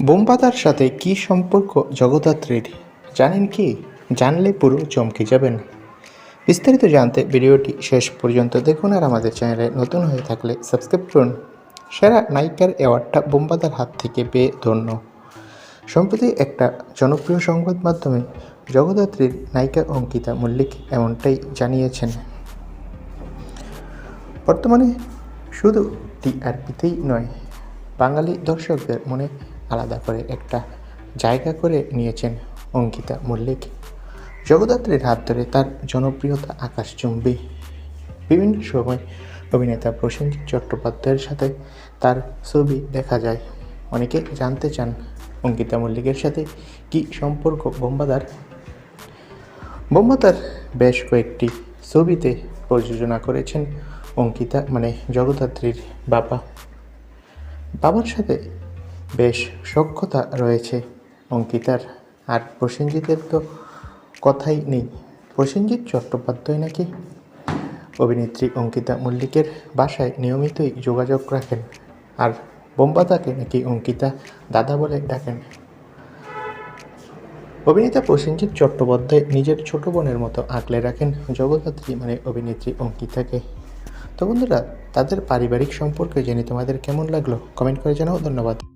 বোমপাতার সাথে কী সম্পর্ক জগদ্ধাত্রীর? জানেন কি? জানলে পুরো চমকে যাবেন। বিস্তারিত জানতে ভিডিওটি শেষ পর্যন্ত দেখুন আর আমাদের চ্যানেলে নতুন হয়ে থাকলে সাবস্ক্রাইব করুন। সেরা নায়িকার অ্যাওয়ার্ডটা বোমপাতার হাত থেকে পেয়ে ধন্য। সম্প্রতি একটা জনপ্রিয় সংবাদ মাধ্যমে জগদ্ধাত্রীর নায়িকা অঙ্কিতা মল্লিক এমনটাই জানিয়েছেন। বর্তমানে শুধু টিআরপিতেই নয়, বাঙালি দর্শকদের মনে আলাদা করে একটা জায়গা করে নিয়েছেন অঙ্কিতা মল্লিক। জগদ্ধাত্রীর হাত ধরে তার জনপ্রিয়তা আকাশচুম্বী বিভিন্ন সময় অভিনেতা প্রসেনজিৎ চট্টোপাধ্যায়ের সাথে তার ছবি দেখা যায়। অনেকে জানতে চান অঙ্কিতা মল্লিকের সাথে কী সম্পর্ক বোম্বাদার? বোম্বাদার বেশ কয়েকটি ছবিতে প্রযোজনা করেছেন অঙ্কিতা মানে জগদ্ধাত্রীর বাবা। বাবার সাথে বেশ সক্ষতা রয়েছে অঙ্কিতার। আর প্রসেনজিতের তো কথাই নেই। প্রসেনজিৎ চট্টোপাধ্যায় নাকি? অভিনেত্রী অঙ্কিতা মল্লিকের বাসায় নিয়মিতই যোগাযোগ রাখেন। আর বোম্বাদাকে নাকি অঙ্কিতা দাদা বলে ডাকেন। অভিনেতা প্রসেনজিৎ চট্টোপাধ্যায় নিজের ছোট বোনের মতো আঁকলে রাখেন জগদ্ধাত্রী মানে অভিনেত্রী অঙ্কিতাকে। তো বন্ধুরা, তাদের পারিবারিক সম্পর্কে জেনে তোমাদের কেমন লাগল? কমেন্ট করে জানাও। ধন্যবাদ।